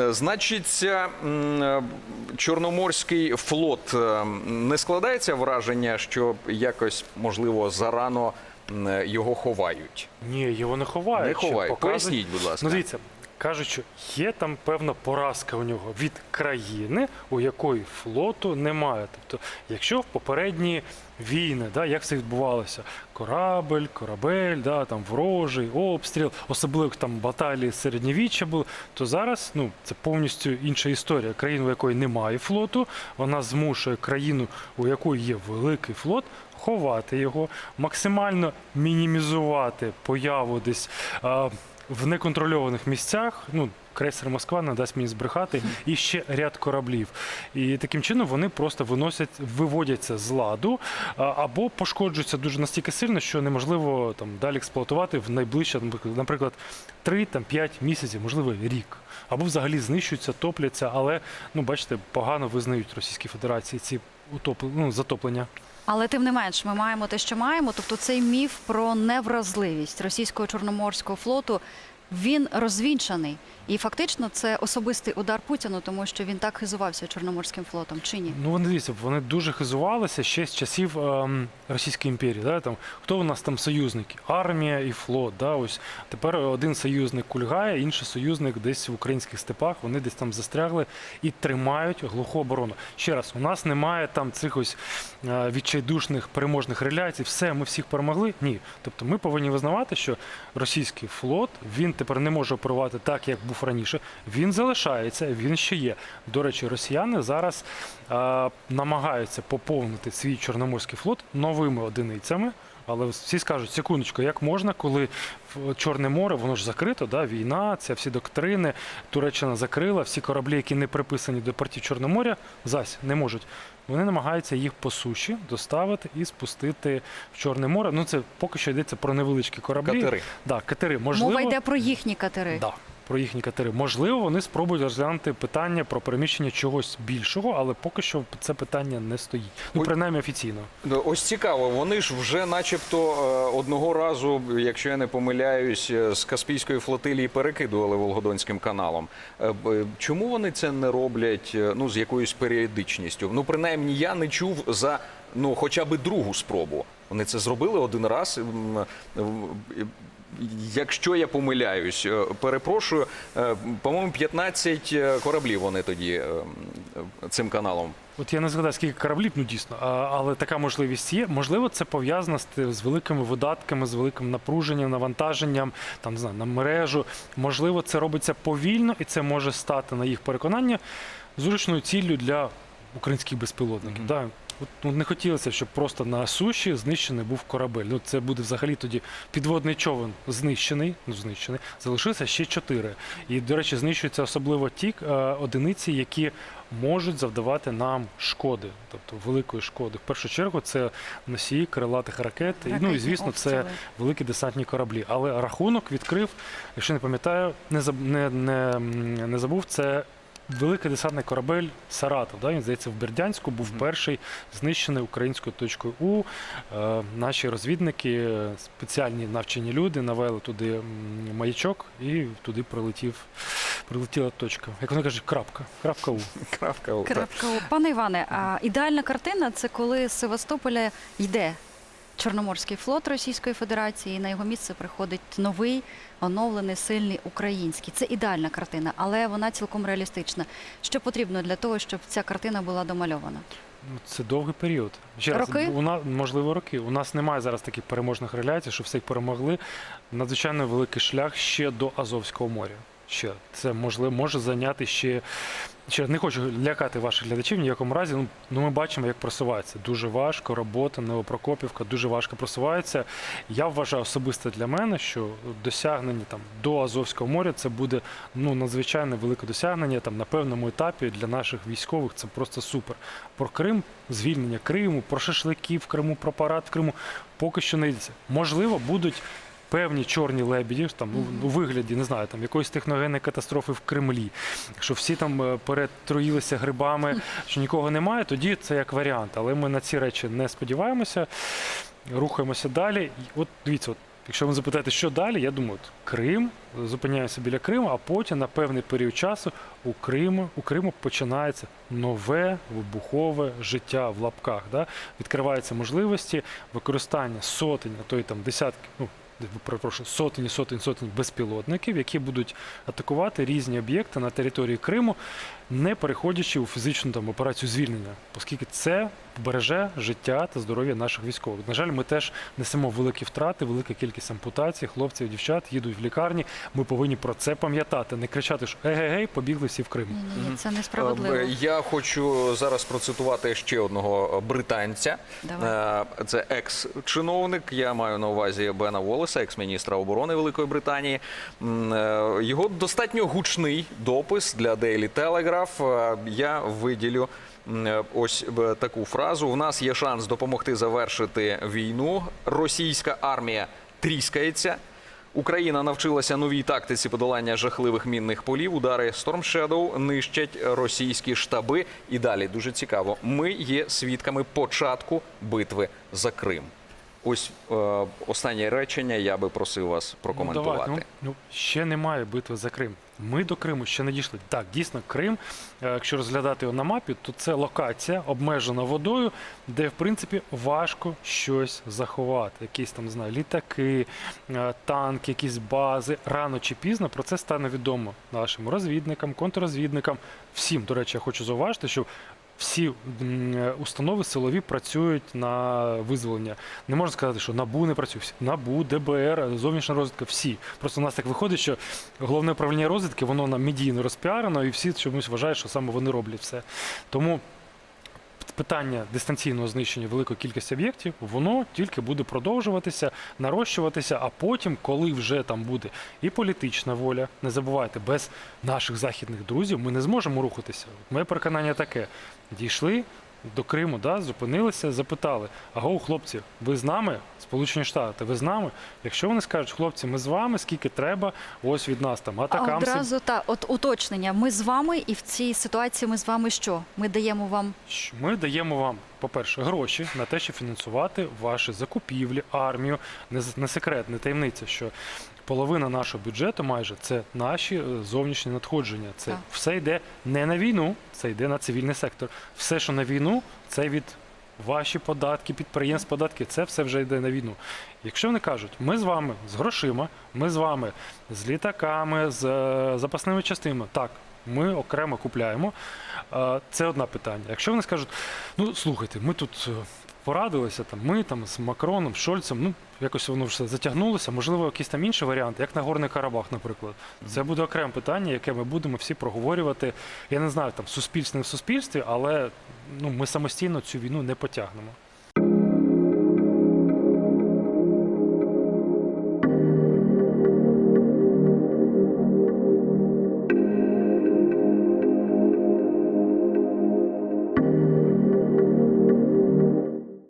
Е, Значить, е, е, Чорноморський флот не складається враження, що якось можливо зарано його ховають. Ні, його не ховають. Не ховають. показують. Поясніть, будь ласка. Ну дивіться, кажуть, що є там певна поразка у нього від країни, у якої флоту немає. Тобто, якщо в попередні війни, да, як це відбувалося? Корабель, корабель, да, там ворожий, обстріл, особливо там баталії середньовіччя були, то зараз ну, це повністю інша історія. Країна, у якої немає флоту, вона змушує країну, у якої є великий флот, ховати його, максимально мінімізувати появу десь а, в неконтрольованих місцях. Ну, крейсер Москва не дасть мені збрехати, і ще ряд кораблів. І таким чином вони просто виносять, виводяться з ладу або пошкоджуються дуже настільки сильно, що неможливо там далі експлуатувати в найближче, наприклад, 3-5 місяців, можливо, рік. Або взагалі знищуються, топляться, але ну бачите, погано визнають Російській Федерації ці утоп... ну, затоплення. Але тим не менш, ми маємо те, що маємо. Тобто цей міф про невразливість російського чорноморського флоту. Він розвінчаний, і фактично це особистий удар Путіну, тому що він так хизувався чорноморським флотом. Чи ні? Ну вони дивіться, вони дуже хизувалися ще з часів ем, Російської імперії. Да? Там хто у нас там союзники? Армія і флот. Да? Ось тепер один союзник кульгає, інший союзник десь в українських степах. Вони десь там застрягли і тримають глуху оборону. Ще раз, у нас немає там цих ось е, відчайдушних переможних реляцій. Все, ми всіх перемогли. Ні. Тобто ми повинні визнавати, що російський флот він тепер не може оперувати так, як був раніше. Він залишається, він ще є. До речі, росіяни зараз е, намагаються поповнити свій чорноморський флот новими одиницями. Але всі скажуть, секундочку, як можна, коли в Чорне море, воно ж закрито, да, війна, це всі доктрини, Туреччина закрила, всі кораблі, які не приписані до портів Чорноморя, зась не можуть. Вони намагаються їх по суші доставити і спустити в Чорне море. Ну це поки що йдеться про невеличкі кораблі. Катери. Да, катери. Можливо, Мова йде про їхні катери. Да, про їхні катери. Можливо, вони спробують розглянути питання про переміщення чогось більшого, але поки що це питання не стоїть. Ну, принаймні офіційно. Ну, Ось цікаво, вони ж вже, начебто, е, одного разу, якщо я не помиляюсь, е, з Каспійської флотилії перекидували Волгодонським каналом. Е, Чому вони це не роблять ну, з якоюсь періодичністю? Ну, принаймні, я не чув за ну, хоча б другу спробу. Вони це зробили один раз. Е, Якщо я помиляюсь, е, перепрошую, е, по-моєму, 15 кораблів вони тоді е, цим каналом От я не згадаю, скільки кораблів, ну дійсно, але така можливість є. Можливо, це пов'язано з, з великими видатками, з великим напруженням, навантаженням там, не знаю, на мережу. Можливо, це робиться повільно, і це може стати, на їх переконання, зручною ціллю для українських безпілотників. Да? От, ну, не хотілося, щоб просто на суші знищений був корабель. Ну, це буде взагалі тоді підводний човен знищений, ну знищений, залишилося ще чотири. І, до речі, знищуються особливо ті е, одиниці, які можуть завдавати нам шкоди, тобто великої шкоди. В першу чергу це носії крилатих ракет. І, ну і Ракетні звісно, це великі десантні кораблі. Але рахунок відкрив, якщо не пам'ятаю, не заб- не, не, не забув, це. Великий десантний корабель Саратов. Да? Він здається в Бердянську був перший знищений українською точкою У. Е, наші розвідники, спеціальні навчені люди навели туди маячок і туди прилетів, прилетіла точка. Як вони кажуть, крапка. Крапка У. крапка. отак. Крапка. У. Пане Іване, а ідеальна картина це коли з Севастополя йде Чорноморський флот Російської Федерації, і на його місце приходить новий, оновлений, сильний український. Це ідеальна картина, але вона цілком реалістична. Що потрібно для того, щоб ця картина була домальована? Ну, Це довгий період. Ще раз, у нас можливо роки. У нас немає зараз таких переможних реляцій, що всіх перемогли. Надзвичайно великий шлях ще до Азовського моря. Ще це можливо може зайняти ще. Ще не хочу лякати ваших глядачів в ніякому разі. Ну, ну ми бачимо, як просувається. Дуже важко робота, Новопрокопівка дуже важко просувається. Я вважаю особисто для мене, що досягнення там до Азовського моря це буде ну надзвичайно велике досягнення. Там на певному етапі для наших військових це просто супер. Про Крим, звільнення Криму, про шашлики в Криму, про парад в Криму поки що не йдеться. Можливо, будуть. Певні чорні лебеді там у- у вигляді не знаю, там якоїсь техногенної катастрофи в Кремлі. Якщо всі там е, перетруїлися грибами, що нікого немає, тоді це як варіант. Але ми на ці речі не сподіваємося, рухаємося далі. От дивіться, от Якщо ви запитаєте, що далі, я думаю, от Крим, зупиняємося біля Криму, а потім на певний період часу у Криму, у Криму починається нове вибухове життя в лапках. Да? Відкриваються можливості використання сотень, а то й там десятки, ну перепрошую, сотень, сотень, сотень безпілотників, які будуть атакувати різні об'єкти на території Криму, не переходячи у фізичну там операцію звільнення, оскільки це береже життя та здоров'я наших військових. На жаль, ми теж несемо великі втрати, велика кількість ампутацій, хлопців, дівчат їдуть в лікарні. Ми повинні про це пам'ятати, не кричати, що егегей, побігли всі в Крим. Ні, ні, ні, це Е, несправедливо. Я хочу зараз процитувати ще одного британця. Давай. Е, Це екс-чиновник. Я маю на увазі Бена Волеса, екс-міністра оборони Великої Британії. Е, Його достатньо гучний допис для Daily Telegraph. Е, Я виділю. е, Ось таку фразу: у нас є шанс допомогти завершити війну. Російська армія тріскається. Україна навчилася новій тактиці подолання жахливих мінних полів. Удари Storm Shadow нищать російські штаби. І далі дуже цікаво. Ми є свідками початку битви за Крим. Ось е, останнє речення. Я би просив вас прокоментувати. Ну, давайте. ну, ну, ще немає битви за Крим. Ми до Криму ще не дійшли. Так, дійсно, Крим, е, якщо розглядати його на мапі, то це локація обмежена водою, де в принципі важко щось заховати. Якісь там не знаю, літаки, е, танки, якісь бази. Рано чи пізно про це стане відомо нашим розвідникам, контррозвідникам. Всім, до речі, я хочу зауважити, що всі установи силові працюють на визволення. Не можна сказати, що НАБУ не працює. НАБУ, ДБР, зовнішня розвідка, всі. Просто у нас так виходить, що головне управління розвідки, воно нам медійно розпіарено, і всі чомусь вважають, що саме вони роблять все. Тому питання дистанційного знищення великої кількості об'єктів, воно тільки буде продовжуватися, нарощуватися, а потім, коли вже там буде і політична воля, не забувайте, без наших західних друзів ми не зможемо рухатися. Моє переконання таке: дійшли. До Криму, да, зупинилися, запитали: аго, хлопці, ви з нами? Сполучені Штати, ви з нами? Якщо вони скажуть, хлопці, ми з вами, скільки треба, ось від нас там А атакамси. одразу та от уточнення. Ми з вами, і в цій ситуації ми з вами що? Ми даємо вам Ми даємо вам, по-перше, гроші на те, щоб фінансувати ваші закупівлі, армію. Не, не секрет, не таємниця, що половина нашого бюджету майже це наші е, зовнішні надходження. Це Так. все йде не на війну, це йде на цивільний сектор. Все, що на війну, це від ваші податки, підприємств, податки, це все вже йде на війну. Якщо вони кажуть, ми з вами з грошима, ми з вами з літаками, з е, запасними частинами, так, ми окремо купляємо. Це одне питання. Якщо вони скажуть, ну слухайте, ми тут е, порадилися, там, ми там з Макроном, Шольцем, ну якось воно все затягнулося, можливо, якийсь там інший варіант, як на Горний Карабах, наприклад. Це буде окреме питання, яке ми будемо всі проговорювати. Я не знаю, там суспільство не в суспільстві, але ну, ми самостійно цю війну не потягнемо.